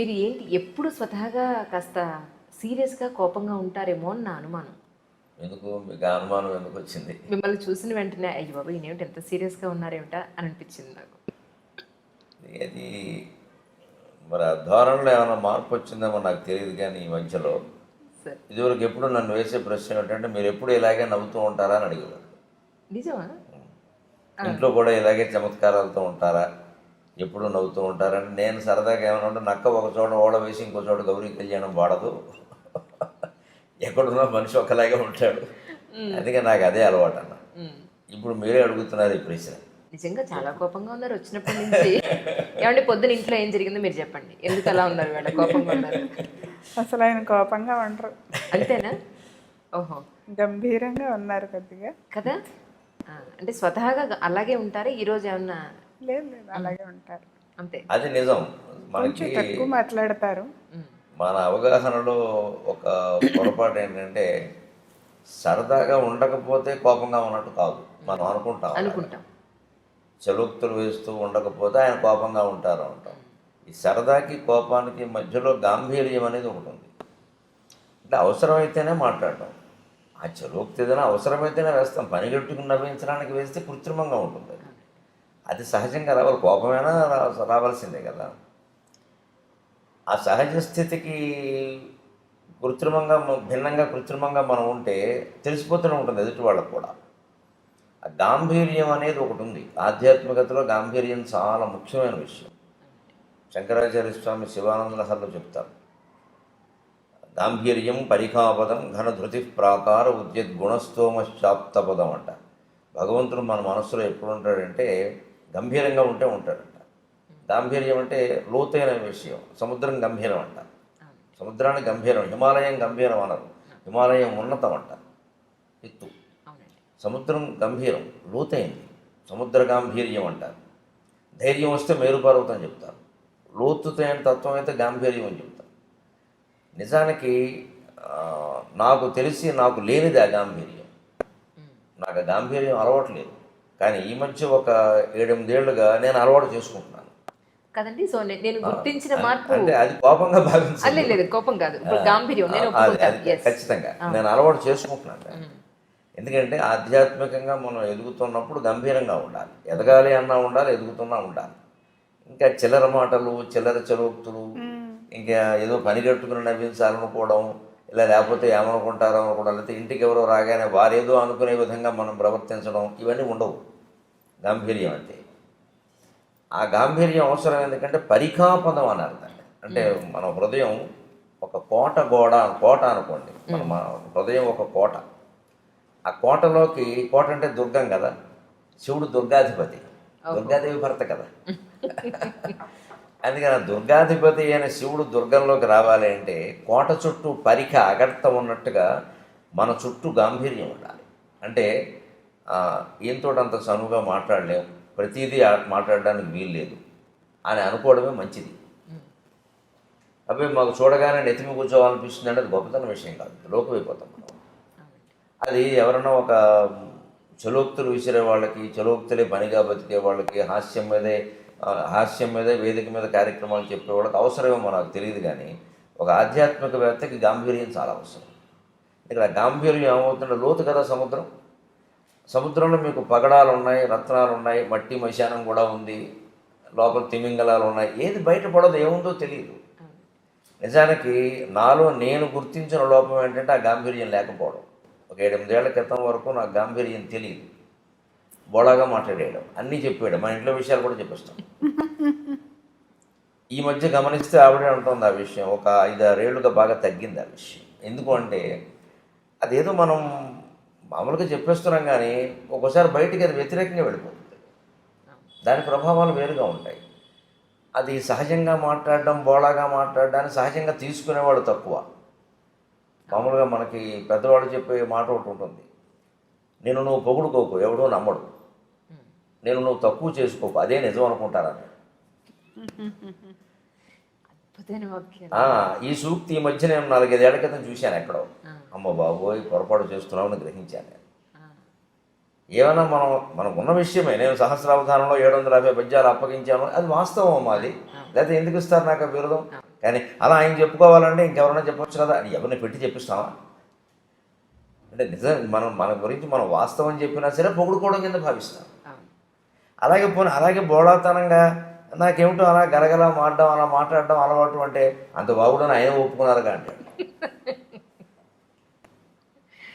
మీరు ఏంటి? ఎప్పుడు స్వతహాగా కాస్త సీరియస్గా కోపంగా ఉంటారేమో అని నా అనుమానం. ఎందుకు? మీకు అనుమానం ఎందుకు వచ్చింది? మిమ్మల్ని చూసిన వెంటనే అయ్యి బాబు ఈయనేమిటి ఎంత సీరియస్గా ఉన్నారేమిట? అని అనిపించింది నాకు. అది మరి ఆ ధోరణిలో ఏమైనా మార్పు వచ్చిందేమో నాకు తెలియదు కానీ ఈ మధ్యలో. ఇదివరకు ఎప్పుడు నన్ను వేసే ప్రశ్న ఏంటంటే మీరు ఎప్పుడు ఇలాగే నవ్వుతూ ఉంటారా? అని అడిగేవారు. నిజమా? ఇంట్లో కూడా ఇలాగే చమత్కారాలతో ఉంటారా? ఎప్పుడు నవ్వుతూ ఉంటారని నేను సరదాగా ఏమైనా ఉంటే నక్క ఒక చోట ఓడ వేసి ఇంకో చోట గౌరీ కళ్యాణం వాడదు. ఎక్కడున్నా మనిషి ఒకలాగే ఉంటాడు. అందుకే నాకు అదే అలవాటు అన్న. ఇప్పుడు మీరే అడుగుతున్నారు ఈ ప్రశ్న. నిజంగా చాలా కోపంగా ఉన్నారు వచ్చినప్పటి నుంచి. ఏమంటే పొద్దున ఇంట్లో ఏం జరిగిందో మీరు చెప్పండి. ఎందుకు అలా ఉన్నారు వేళ కోపంగా ఉన్నారు. అసలు ఆయన కోపంగా ఉండరు. అంతేనా? ఓహో. గంభీరంగా ఉన్నారు కొద్దిగా. కదా? అంటే స్వతహాగా అలాగే ఉంటారా? ఈరోజు ఏమన్నా లేదు లేదు అలాగే ఉంటారు. అంతే. అది నిజం. మనకి తక్కువ మాట్లాడతారు. మన అవగాహనలో ఒక పొరపాటు ఏంటంటే సరదాగా ఉండకపోతే కోపంగా ఉన్నట్టు కాదు. మనం అనుకుంటాం అనుకుంటాం. చలోక్తులు వేస్తూ ఉండకపోతే ఆయన కోపంగా ఉంటారు అంటాం. ఈ సరదాకి కోపానికి మధ్యలో గాంభీర్యం అనేది ఒకటి ఉంది. అంటే అవసరమైతేనే మాట్లాడటం ఆ చలోక్తి ఏదైనా అవసరమైతేనే వేస్తాం. పనిగట్టుకుని నవ్వించడానికి వేస్తే కృత్రిమంగా ఉంటుంది అది సహజంగా రావాలి కోపమైనా రావాల్సిందే కదా. ఆ సహజ స్థితికి కృత్రిమంగా భిన్నంగా కృత్రిమంగా మనం ఉంటే తెలిసిపోతూనే ఉంటుంది ఎదుటి వాళ్ళకు కూడా. ఆ గాంభీర్యం అనేది ఒకటి ఉంది. ఆధ్యాత్మికతలో గాంభీర్యం చాలా ముఖ్యమైన విషయం. శంకరాచార్య స్వామి శివానంద లహర్లో చెప్తారు. గాంభీర్యం పరిఖాపదం ఘనధృతి ప్రాకార ఉద్యత్ గుణస్తోమశ్చాప్తపదం అంట. భగవంతుడు మన మనస్సులో ఎప్పుడు ఉంటాడంటే గంభీరంగా ఉంటే ఉంటాడంట గాంభీర్యం అంటే లోతైన విషయం. సముద్రం గంభీరం అంట. సముద్రాన్ని గంభీరం హిమాలయం గంభీరం అనరు. హిమాలయం ఉన్నతం అంట ఎత్తు సముద్రం గంభీరం లోతైంది. సముద్ర గాంభీర్యం అంటారు ధైర్యం వస్తే మేరుపర్వతం చెప్తారు. లోతుతైన తత్వం అయితే గాంభీర్యం అని చెప్తారు. నిజానికి నాకు తెలిసి నాకు లేనిది ఆ గాంభీర్యం. నాకు ఆ గాంభీర్యం అలవాటు లేదు. కానీ ఈ మధ్య ఒక ఏడెనిమిదేళ్ళుగా నేను అలవాటు చేసుకుంటున్నాను. కదండి? సో నేను గుర్తించిన మార్పు అంటే అది కోపంగా భావించాలి లేదు కోపం కాదు. గాంభీర్యం నేను. ఖచ్చితంగా. నేను అలవాటు చేసుకుంటున్నాను. ఎందుకంటే ఆధ్యాత్మికంగా మనం ఎదుగుతున్నప్పుడు గంభీరంగా ఉండాలి. ఎదగాలి అన్నా ఉండాలి ఎదుగుతున్నా ఉండాలి. ఇంకా చిల్లర మాటలు చిల్లర చలోక్తులు ఇంకా ఏదో పని కట్టుకుని నవ్వించాలనుకోవడం ఇలా లేకపోతే ఏమనుకుంటారో అనుకోవడం లేకపోతే ఇంటికి ఎవరో రాగానే వారేదో అనుకునే విధంగా మనం ప్రవర్తించడం ఇవన్నీ ఉండవు. గాంభీర్యం అంటే. ఆ గాంభీర్యం అవసరం ఎందుకంటే పరిఖాపదం అన్నారు దాన్ని. అంటే మన హృదయం ఒక కోట గోడ కోట అనుకోండి. మన మన హృదయం ఒక కోట. ఆ కోటలోకి కోట అంటే దుర్గం కదా? శివుడు దుర్గాధిపతి. దుర్గాదేవి భర్త కదా? అందుకని దుర్గాధిపతి అయిన శివుడు దుర్గంలోకి రావాలి అంటే కోట చుట్టూ పరిఖ అగర్త ఉన్నట్టుగా మన చుట్టూ గాంభీర్యం ఉండాలి. అంటే ఈయనతో అంత చనువుగా మాట్లాడలేం. ప్రతిదీ మాట్లాడడానికి వీలు లేదు. అని అనుకోవడమే మంచిది. అప్పుడు మాకు చూడగానే నెత్తిమి కూర్చోవాలనిపిస్తుంది అంటే అది గొప్పతన విషయం కాదు. లోకమైపోతాం మనం. అది ఎవరైనా ఒక చలోక్తులు విసిరే వాళ్ళకి చలోక్తులే పనిగా బతికే వాళ్ళకి హాస్యం మీదే హాస్యం మీదే వేదిక మీద కార్యక్రమాలు చెప్పే వాళ్ళకి అవసరమేమో నాకు తెలియదు కానీ ఒక ఆధ్యాత్మికవేత్తకి గాంభీర్యం చాలా అవసరం. ఇక్కడ గాంభీర్యం ఏమవుతుంటే లోతు కదా సముద్రం. సముద్రంలో మీకు పగడాలు ఉన్నాయి రత్నాలు ఉన్నాయి మట్టి మశానం కూడా ఉంది లోపల తిమింగలాలు ఉన్నాయి ఏది బయటపడదు ఏముందో తెలియదు. నిజానికి నాలో నేను గుర్తించిన లోపం ఏంటంటే ఆ గాంభీర్యం లేకపోవడం. ఒక ఏడెనిమిదేళ్ళ క్రితం వరకు నాకు గాంభీర్యం తెలియదు. బోళాగా మాట్లాడేయడం అన్నీ చెప్పాడు మా ఇంట్లో విషయాలు కూడా చెప్పేస్తాం. ఈ మధ్య గమనిస్తే ఆవిడే ఉంటుంది ఆ విషయం ఒక ఐదారేళ్ళుగా బాగా తగ్గింది ఆ విషయం. ఎందుకు అంటే అదేదో మనం మామూలుగా చెప్పేస్తున్నాం కానీ ఒక్కోసారి బయటికి అది వ్యతిరేకంగా వెళ్ళిపోతుంది. దాని ప్రభావాలు వేరుగా ఉంటాయి. అది సహజంగా మాట్లాడడం బోళాగా మాట్లాడడాన్ని సహజంగా తీసుకునేవాడు తక్కువ. మామూలుగా మనకి పెద్దవాళ్ళు చెప్పే మాట ఒకటి ఉంటుంది. నేను నువ్వు పొగుడుకోకు ఎవడో నమ్మడు. నేను నువ్వు తక్కువ చేసుకోకు అదే నిజం అనుకుంటారని ఈ సూక్తి ఈ మధ్య నేను నాలుగైదేళ్ళ క్రితం చూశాను ఎక్కడో. అమ్మ బాబోయ్ పొరపాటు చేస్తున్నామని గ్రహించాను నేను. ఏమైనా మనం మనకు ఉన్న విషయమే. నేను సహస్రావధానంలో ఏడు వందల యాభై పద్యాలు అప్పగించాను. అది వాస్తవం అది. లేకపోతే ఎందుకు ఇస్తారు నాకు ఆ బిరుదం? కానీ అలా ఆయన చెప్పుకోవాలంటే ఇంకెవరైనా చెప్పొచ్చు కదా? అని ఎవరిని పెట్టి చెప్పిస్తావా? అంటే నిజం మనం మన గురించి మనం వాస్తవం చెప్పినా సరే పొగుడుకోవడం కింద భావిస్తాం. అలాగే పోనీ అలాగే బోళాతనంగా నాకేమిటో అలా గలగల మాడడం అలా మాట్లాడడం అలవాటు అంటే అంత బాగుడని ఆయన ఒప్పుకున్నారు అంటే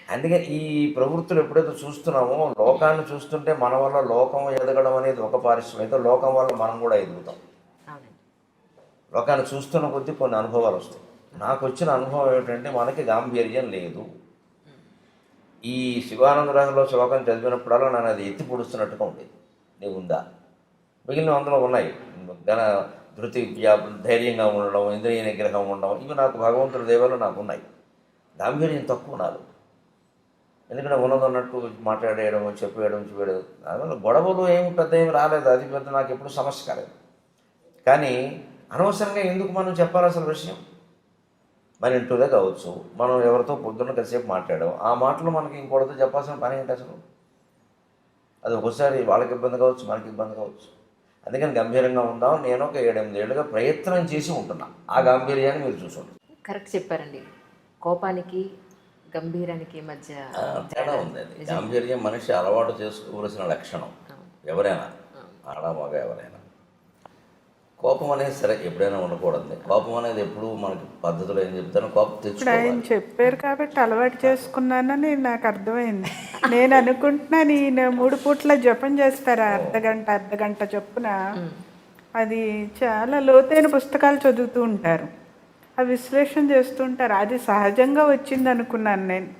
అందుకే ఈ ప్రవృత్తులు ఎప్పుడైతే చూస్తున్నామో లోకాన్ని చూస్తుంటే మన వల్ల లోకం ఎదగడం అనేది ఒక పారిశ్రమ. అయితే లోకం వల్ల మనం కూడా ఎదుగుతాం. లోకాన్ని చూస్తున్న కొద్దీ కొన్ని అనుభవాలు వస్తాయి. నాకు వచ్చిన అనుభవం ఏమిటంటే మనకి గాంభీర్యం లేదు. ఈ శివానందరాజులో శ్లోకం చదివినప్పుడల్లా నన్ను అది ఎత్తి పొడుస్తున్నట్టుగా ఉండేది. ఉందా మిగిలిన అందులో ఉన్నాయి. ఘన ధృతి ధైర్యంగా ఉండడం ఇంద్రియ నిగ్రహం ఉండడం ఇవి నాకు భగవంతుడి దేవాలు నాకు ఉన్నాయి. గాంభీర్యం తక్కువ నాకు ఎందుకంటే ఉన్నదన్నట్టు మాట్లాడేయడం చెప్పేయడం చూపేయడం దానివల్ల గొడవలు ఏమి పెద్ద ఏమి రాలేదు. అది పెద్ద నాకు ఎప్పుడు సమస్య కాలేదు. కానీ అనవసరంగా ఎందుకు మనం చెప్పాల్సిన విషయం? మన ఇంట్లోదే కావచ్చు మనం ఎవరితో పొద్దున్న కాసేపు మాట్లాడడం ఆ మాటలు మనకి ఇంకోటితో చెప్పాల్సిన పని ఏంటి అసలు? అది ఒకసారి వాళ్ళకి ఇబ్బంది కావచ్చు మనకి ఇబ్బంది కావచ్చు. అందుకని గంభీరంగా ఉందాం నేను ఒక ఏడెనిమిది ఏళ్ళుగా ప్రయత్నం చేసి ఉంటున్నా. ఆ గాంభీర్యాన్ని మీరు చూసుకోండి. కరెక్ట్ చెప్పారండి. కోపానికి గంభీరానికి మధ్య తేడా ఉంది అది. గాంభీర్యం మనిషి అలవాటు చేసుకోవలసిన లక్షణం. ఎవరైనా ఆడ మగ ఎవరైనా. కోపం అనేది సరే ఎప్పుడైనా ఉండకూడదు. కోపం అనేది ఎప్పుడు మనకి పద్ధతిలో ఏం చెప్తానో కోపం ఇప్పుడు తెచ్చుకోవాలి. ఆయన చెప్పారు కాబట్టి అలవాటు చేసుకున్నానని నాకు అర్థమైంది. నేను అనుకుంటున్నాను ఈయన మూడు పూట్ల జపం చేస్తారా? అర్ధ గంట అర్ధ గంట చొప్పున అది చాలా లోతైన పుస్తకాలు చదువుతూ ఉంటారు. ఆ విశ్లేషణ చేస్తుంటారు అది సహజంగా వచ్చింది అనుకున్నాను నేను.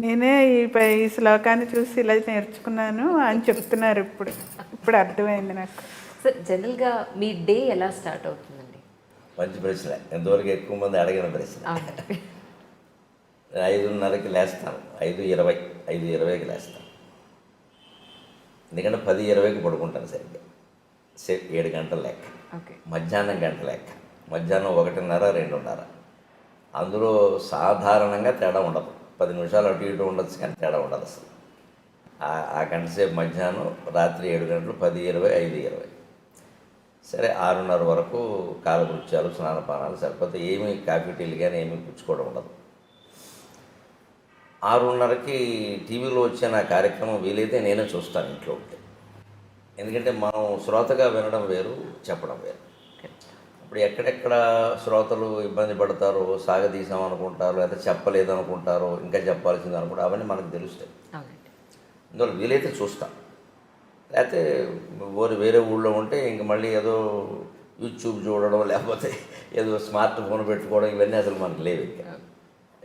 నేనే ఈ పై ఈ శ్లోకాన్ని చూసి ఇలా నేర్చుకున్నాను అని చెప్తున్నారు ఇప్పుడు. ఇప్పుడు అర్థమైంది నాకు. సార్ జనరల్గా మీ డే ఎలా స్టార్ట్ అవుతుందండి? మంచి ప్రశ్న. ఎంతవరకు ఎక్కువ మంది అడిగిన ప్రశ్న. ఐదున్నరకి లేస్తాను. ఐదు ఇరవై ఐదు ఇరవైకి లేస్తాను. ఎందుకంటే పది ఇరవైకి పడుకుంటాను సరిగ్గా. సే ఏడు గంటల లెక్క. ఓకే. మధ్యాహ్నం గంట లెక్క. మధ్యాహ్నం ఒకటిన్నర రెండున్నర. అందులో సాధారణంగా తేడా ఉండదు. పది నిమిషాలు అటు ఇటు ఉండొచ్చు కానీ తేడా ఉండదు అసలు. ఆ- ఆ గంట సేపు మధ్యాహ్నం రాత్రి ఏడు గంటలు పది ఇరవై ఐదు ఇరవై. సరే ఆరున్నర వరకు కాలకృత్యాలు స్నానపానాలు సరిపోతే ఏమీ కాఫీ టీలు కానీ ఏమీ పుచ్చుకోవడం ఉండదు. ఆరున్నరకి టీవీలో వచ్చే నా కార్యక్రమం వీలైతే నేనే చూస్తాను ఇంట్లో ఉంటే. ఎందుకంటే మనం శ్రోతగా వినడం వేరు చెప్పడం వేరు. ఇప్పుడు ఎక్కడెక్కడ శ్రోతలు ఇబ్బంది పడతారో సాగదీసాం అనుకుంటారు లేదా చెప్పలేదు అనుకుంటారో ఇంకా చెప్పాల్సింది అనుకుంటారు అవన్నీ మనకు తెలుస్తాయి. అందువల్ల వీలైతే చూస్తాం లేకపోతే ఊరు వేరే ఊళ్ళో ఉంటే ఇంక మళ్ళీ ఏదో యూట్యూబ్ చూడడం లేకపోతే ఏదో స్మార్ట్ ఫోన్ పెట్టుకోవడం ఇవన్నీ అసలు మనకు లేవు ఇంకా.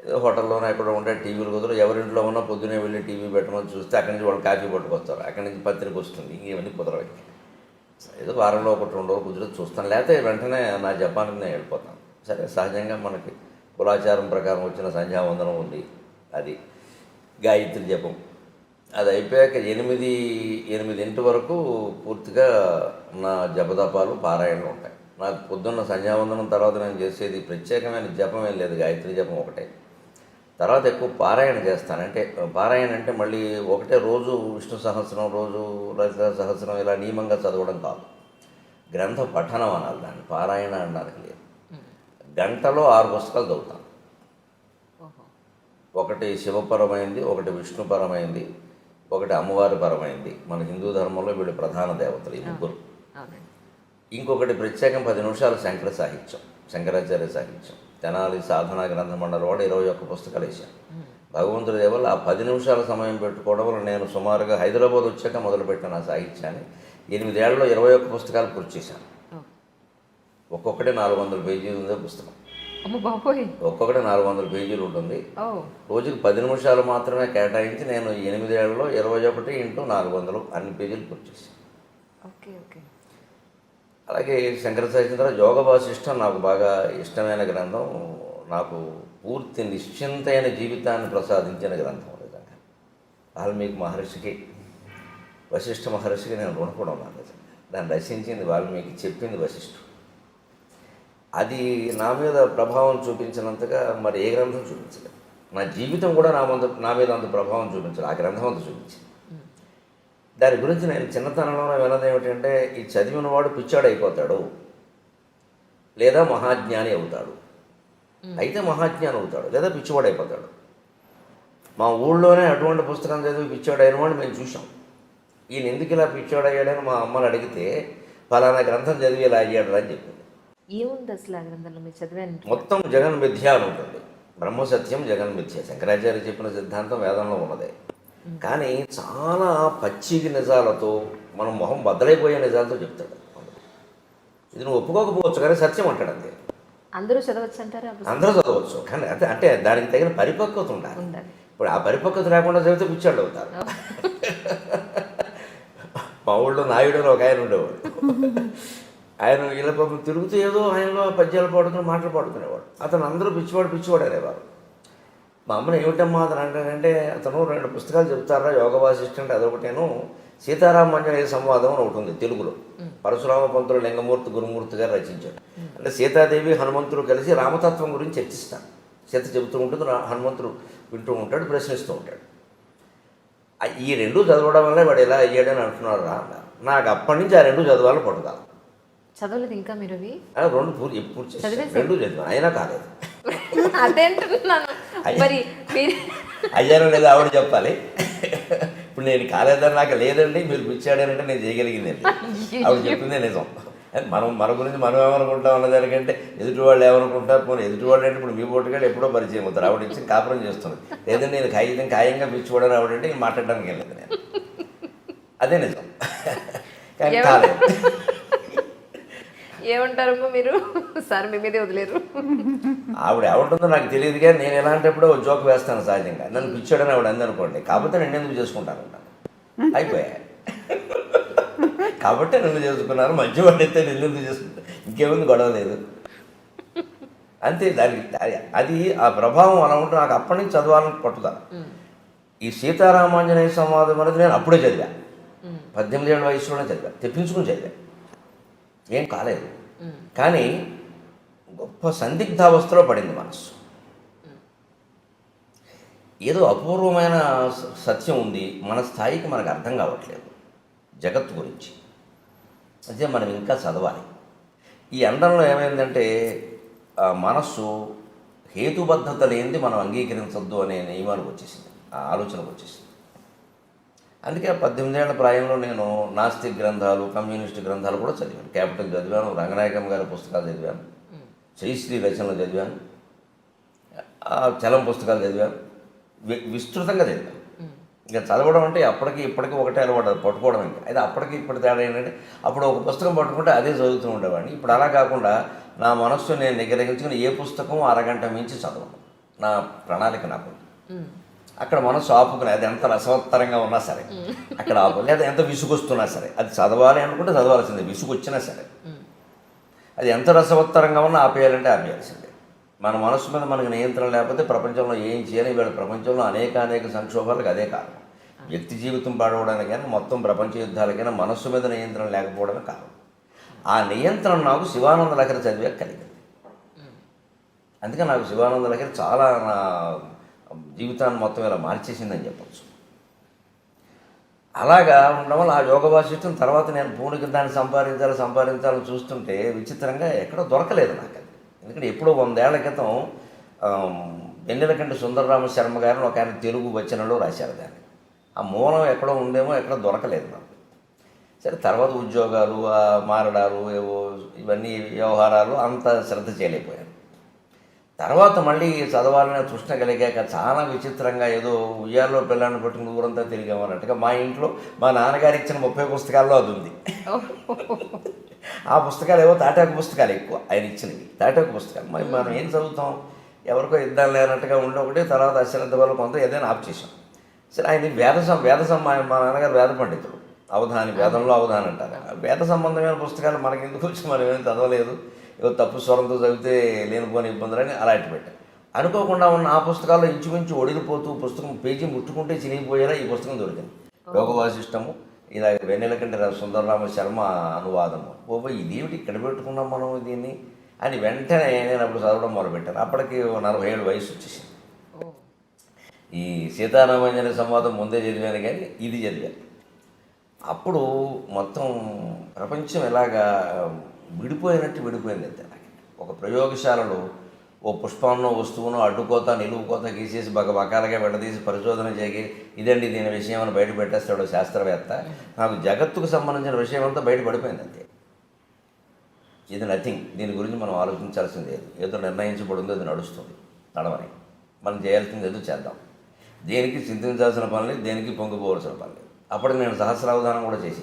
ఏదో హోటల్లోనే ఎక్కడ ఉంటే టీవీలు కుదరదు. ఎవరింట్లో ఉన్నా పొద్దునే వెళ్ళి టీవీ పెట్టమని చూస్తే అక్కడి నుంచి వాళ్ళు కాఫీ పట్టుకొస్తారు. అక్కడి నుంచి పత్రిక వస్తుంది. ఇంకేమన్నీ కుదరవు ఏదో వారంలో ఒకటి రెండు రోజులు కుదిరి చూస్తాను. లేకపోతే వెంటనే నా జపాన్కి నేను వెళ్ళిపోతాను. సరే సహజంగా మనకి కులాచారం ప్రకారం వచ్చిన సంధ్యావందనం ఉంది. అది గాయత్రి జపం. అది అయిపోయాక ఎనిమిది ఎనిమిదింటి వరకు పూర్తిగా నా జపదపాలు పారాయణలు ఉంటాయి. నాకు పొద్దున్న సంధ్యావందనం తర్వాత నేను చేసేది ప్రత్యేకమైన జపం ఏం లేదు గాయత్రి జపం ఒకటే. తర్వాత ఎక్కువ పారాయణ చేస్తాను. అంటే పారాయణ అంటే మళ్ళీ ఒకటే రోజు విష్ణు సహస్రం రోజు లలిత సహస్రం ఇలా నియమంగా చదవడం కాదు. గ్రంథ పఠనం అనాలి దాన్ని పారాయణ అనడానికి లేదు. గంటలో ఆరు పుస్తకాలు చదువుతాను. ఒకటి శివపరమైంది ఒకటి విష్ణుపరమైంది ఒకటి అమ్మవారి పరమైంది. మన హిందూ ధర్మంలో వీళ్ళు ప్రధాన దేవతలు ఈ ముగ్గురు. ఇంకొకటి ప్రత్యేకం పది నిమిషాలు శంకర సాహిత్యం శంకరాచార్య సాహిత్యం. తెనాలి సాధన గ్రంథ మండలి వాడు ఇరవై ఒక్క పుస్తకాలు వేశాను భగవంతుడి దేవల్ల ఆ పది నిమిషాల సమయం పెట్టుకోవడం వల్ల నేను సుమారుగా హైదరాబాద్ వచ్చాక మొదలుపెట్టిన ఆ సాహిత్యాన్ని ఎనిమిదేళ్ళలో ఇరవై ఒక్క పుస్తకాలు పూర్తి చేశాను. ఒక్కొక్కటి నాలుగు వందల పేజీలు ఉందే పుస్తకం. ఒక్కొక్కటి నాలుగు వందల పేజీలు ఉంటుంది. రోజుకి పది నిమిషాలు మాత్రమే కేటాయించి నేను ఎనిమిదేళ్ళలో ఇరవై ఒకటి ఇంటూ నాలుగు వందలు అన్ని పేజీలు పూర్తి చేశాను. Okay okay. అలాగే శంకర సాహిత్యం యోగ వాసిష్టం నాకు బాగా ఇష్టమైన గ్రంథం. నాకు పూర్తి నిశ్చింతైన జీవితాన్ని ప్రసాదించిన గ్రంథం నిజంగా. వాల్మీకి మహర్షికి వశిష్ఠ మహర్షికి నేను రుణపడి ఉన్నాను నిజంగా. దాన్ని రచించింది వాల్మీకి చెప్పింది వశిష్ఠుడు. అది నా మీద ప్రభావం చూపించినంతగా మరి ఏ గ్రంథం చూపించలేదు. నా జీవితం కూడా నా మీద నా మీద అంత ప్రభావం చూపించలేదు. ఆ గ్రంథం అంత చూపించింది. దాని గురించి నేను చిన్నతనంలో విన్నది ఏమిటంటే ఈ చదివిన వాడు పిచ్చాడు అయిపోతాడు లేదా మహాజ్ఞాని అవుతాడు. అయితే మహాజ్ఞాని అవుతాడు. లేదా పిచ్చివాడు అయిపోతాడు మా ఊళ్ళోనే అటువంటి పుస్తకం చదివి పిచ్చోడు అయిన వాడు మేము చూసాం ఈయన ఎందుకు ఇలా పిచ్చోడు అయ్యాడని మా అమ్మని అడిగితే ఫలానా గ్రంథం చదివి ఇలా అయ్యాడు అని చెప్పింది ఏముంది అసలు ఆ గ్రంథంలో? మీరు చదివాను మొత్తం జగన్ మిథ్య అని ఉంటుంది. బ్రహ్మ సత్యం జగన్ మిథ్య. శంకరాచార్య చెప్పిన సిద్ధాంతం వేదంలో ఉన్నదే. కానీ చాలా పచ్చిగి నిజాలతో మనం మొహం బద్దలైపోయే నిజాలతో చెప్తాడు. ఇది నువ్వు ఒప్పుకోకపోవచ్చు కానీ సత్యం అంటాడు అంతే. అందరూ చదవచ్చు అంటారా? అందరూ చదవచ్చు. కానీ అంటే అంటే దానికి తగిన పరిపక్వత ఉండాలి. ఇప్పుడు ఆ పరిపక్వత లేకుండా చదివితే పిచ్చాడు అవుతారు మా ఊళ్ళో నాయుడు ఒక ఆయన ఉండేవాడు. ఆయన ఇలా పాపం తిరుగుతూ ఏదో ఆయనలో పద్యాలు పాడుకుని మాటలు పాడుకునేవాడు అతను అందరూ పిచ్చివాడు పిచ్చివాడు అనేవారు. మా అమ్మని ఏమిటమ్మా అతను అంటానంటే అతను రెండు పుస్తకాలు చెప్తారా యోగ వాసిష్టంటే అదొకటేను సీతారామాంజనేయ సంవాదం అని ఒకటి ఉంది తెలుగులో. పరశురామ పంతులు లింగమూర్తి గురుమూర్తి గారు రచించాడు అంటే సీతాదేవి హనుమంతుడు కలిసి రామతత్వం గురించి చర్చిస్తారు. సీత చెబుతూ ఉంటుంది హనుమంతుడు వింటూ ఉంటాడు ప్రశ్నిస్తూ ఉంటాడు. ఈ రెండు చదవడం వల్ల వాడు ఎలా అయ్యాడని అంటున్నాడు రా. నాకు అప్పటి నుంచి ఆ రెండు చదవాలని పట్టుకోవాలి చదవలేదు ఇంకా మీరు అవి? రెండు పూర్తి ఎప్పుడు? రెండు చదివాను అయినా కాలేదు. అదే అంటున్నాను. మరి అయ్యానో లేదా ఆవిడ చెప్పాలి? ఇప్పుడు నేను కాలేదని నాకు లేదండి మీరు పిచ్చాడనంటే నేను చేయగలిగింది ఆవిడ చెప్పిందే నిజం. మనం మన గురించి మనం ఏమనుకుంటాం అన్న దానికంటే ఎదుటి వాళ్ళు ఏమనుకుంటారు? పోనీ ఎదుటి వాళ్ళు అంటే ఇప్పుడు మీ బొట్టుగాడు ఎప్పుడో పరిచయం అవుతారు. ఆవిడ ఇచ్చి కాపురం చేస్తుంది. లేదంటే నేను ఖాయితం ఖాయంగా పిచ్చివాడని ఆవిడంటే మాట్లాడడానికి వెళ్ళలేదు నేను. అదే నిజం. కానీ కాలేదు. ఏమంటారమ్మా మీరు? సార్ మీ మీదే వదిలేరు. ఆవిడ ఏమంటుందో నాకు తెలియదు కానీ నేను ఎలాంటప్పుడు జోక్ వేస్తాను సహజంగా. నన్ను పిచ్చాడని ఆవిడ అందనుకోండి. కాకపోతే నేను ఎందుకు చేసుకుంటాను అయిపోయా కాబట్టి నన్ను చేసుకున్నారు. మంచి వాడైతే నేను ఎందుకు చేసుకుంటా ఇంకేముంది గొడవ లేదు. అంతే దానికి అది- ఆ ప్రభావం అలా ఉంటే నాకు అప్పటి నుంచి చదవాలని పట్టుదల. ఈ సీతారామాంజనేయ సంవాదం అనేది నేను అప్పుడే చదివా. పద్దెనిమిది ఏళ్ళ వయసులోనే చదివా. తెప్పించుకుని చదివా. ఏం కాలేదు. కానీ గొప్ప సందిగ్ధావస్థలో పడింది మనస్సు. ఏదో అపూర్వమైన సత్యం ఉంది. మన స్థాయికి మనకు అర్థం కావట్లేదు. జగత్తు గురించి. అదే మనం ఇంకా చదవాలి. ఈ అండంలో ఏమైందంటే మనస్సు హేతుబద్ధత లేనిది మనం అంగీకరించొద్దు అనే నియమానికి వచ్చేసింది. ఆ ఆలోచనకు వచ్చేసింది. అందుకే పద్దెనిమిదేళ్ళ ప్రాయంలో నేను నాస్తిక్ గ్రంథాలు కమ్యూనిస్ట్ గ్రంథాలు కూడా చదివాను. క్యాపిటల్ చదివాను రంగనాయకం గారి పుస్తకాలు చదివాను శ్రీశ్రీ రచనలు చదివాను ఆ చలం పుస్తకాలు చదివాను వి- విస్తృతంగా చదివాను. ఇంకా చదవడం అంటే అప్పటికి ఇప్పటికి ఒకటే అలవాటు అది పట్టుకోవడం ఇంకా. అయితే అప్పటికి ఇప్పుడు తేడా ఏంటంటే అప్పుడు ఒక పుస్తకం పట్టుకుంటే అదే చదువుతూ ఉండేవాడిని. ఇప్పుడు అలా కాకుండా నా మనస్సు నేను నిగ్రహించుకుని ఏ పుస్తకం అరగంట మించి చదవను. నా ప్రణాళిక నాకు అక్కడ మనసు ఆపుకుని అది ఎంత రసవత్తరంగా ఉన్నా సరే అక్కడ ఆపు లేదా ఎంత విసుగొస్తున్నా సరే అది చదవాలి అనుకుంటే చదవాల్సిందే విసుగు వచ్చినా సరే అది ఎంత రసవత్తరంగా ఉన్నా ఆపేయాలంటే ఆపేయాల్సిందే. మన మనసు మీద మనకు నియంత్రణ లేకపోతే ప్రపంచంలో ఏం చేయాలి వీళ్ళ ప్రపంచంలో అనేక అనేక సంక్షోభాలకు అదే కారణం. వ్యక్తి జీవితం పాడవడానికి కానీ మొత్తం ప్రపంచ యుద్ధాలకైనా మనస్సు మీద నియంత్రణ లేకపోవడమే కారణం. ఆ నియంత్రణ నాకు శివానంద లహరి చదివే కలిగింది. అందుకే నాకు శివానంద లహరి చాలా నా జీవితాన్ని మొత్తం ఇలా మార్చేసిందని చెప్పచ్చు. అలాగా ఉండడం వల్ల ఆ యోగ వాసిష్టం తర్వాత నేను పూనికి దాన్ని సంపాదించాలి సంపాదించాలని చూస్తుంటే విచిత్రంగా ఎక్కడో దొరకలేదు నాకు అది. ఎందుకంటే ఎప్పుడో వందేళ్ళ క్రితం వెన్నెలకంటి సుందరరామ శర్మ గారిని ఒక ఆయన తెలుగు వచనంలో రాశారు దాన్ని. ఆ మూలం ఎక్కడో ఉందేమో ఎక్కడో దొరకలేదు నాకు. సరే తర్వాత ఉద్యోగాలు మారడాలు ఏవో ఇవన్నీ వ్యవహారాలు అంత శ్రద్ధ చేయలేకపోయాను. తర్వాత మళ్ళీ చదవాలనే తృష్ణ కలిగాక చాలా విచిత్రంగా ఏదో ఉయ్యాలో పిల్లాన్ని పట్టుకుని ఊరంతా తిరిగామన్నట్టుగా మా ఇంట్లో మా నాన్నగారు ఇచ్చిన ముప్పై పుస్తకాల్లో అది ఉంది. ఆ పుస్తకాలు ఏవో తాటాకు పుస్తకాలు ఎక్కువ ఆయన ఇచ్చినవి. తాటాకు పుస్తకాలు. మరి మనం ఏం చదువుతాం? ఎవరికో ఇద్దాం లేనట్టుగా ఉండే ఒకటి తర్వాత అశ్రద్ధ వల్ల కొంత ఏదైనా ఆప్ చేసాం సరే ఆయన వేద వేద సం మా నాన్నగారు వేద పండితుడు అవధాని వేదంలో అవధాని అంటారు. వేద సంబంధమైన పుస్తకాలు మనకి ఎందుకు వచ్చి మనం ఏం చదవలేదు? ఏదో తప్పు స్వరంతో చదివితే లేనిపోని ఇబ్బందులని అలాంటి పెట్టారు అనుకోకుండా ఉన్న ఆ పుస్తకాల్లో ఇంచుమించు ఒడిలిపోతూ పుస్తకం పేజీ ముట్టుకుంటే చినిగిపోయేలా ఈ పుస్తకం దొరికింది. యోగ వాసిష్టము ఇలా వెన్నెలకంటే రా- సుందరరామ శర్మ అనువాదము. ఓ ఇదేమిటి ఇక్కడ పెట్టుకున్నాం మనం దీన్ని? అని వెంటనే నేను అప్పుడు చదవడం మొదలుపెట్టాను. అప్పటికి నలభై ఏడు వయసు వచ్చేసింది. ఈ సీతారామాంజన సంవాదం ముందే చదివాను కానీ ఇది చదివాను. అప్పుడు మొత్తం ప్రపంచం ఎలాగా విడిపోయినట్టు విడిపోయింది అంతే నాకు ఒక ప్రయోగశాలలో ఓ పుష్పంలో వస్తువును అడ్డుకోత నిలువు కోత గీసేసి బగ బకాలుగా విడదీసి పరిశోధన చేయి ఇదండి దీని విషయం అని బయట పెట్టేస్తాడు శాస్త్రవేత్త. నాకు జగత్తుకు సంబంధించిన విషయం అంతా బయట పడిపోయింది అంతే ఇది నథింగ్. దీని గురించి మనం ఆలోచించాల్సింది లేదు ఏదో నిర్ణయించబడిందో అది నడుస్తుంది. నడవని. మనం చేయాల్సింది ఏదో చేద్దాం. దేనికి చింతించాల్సిన పని లేదు దేనికి పొంగిపోవలసిన పని లేదు. అప్పటికి నేను సహస్రావధానం కూడా చేసి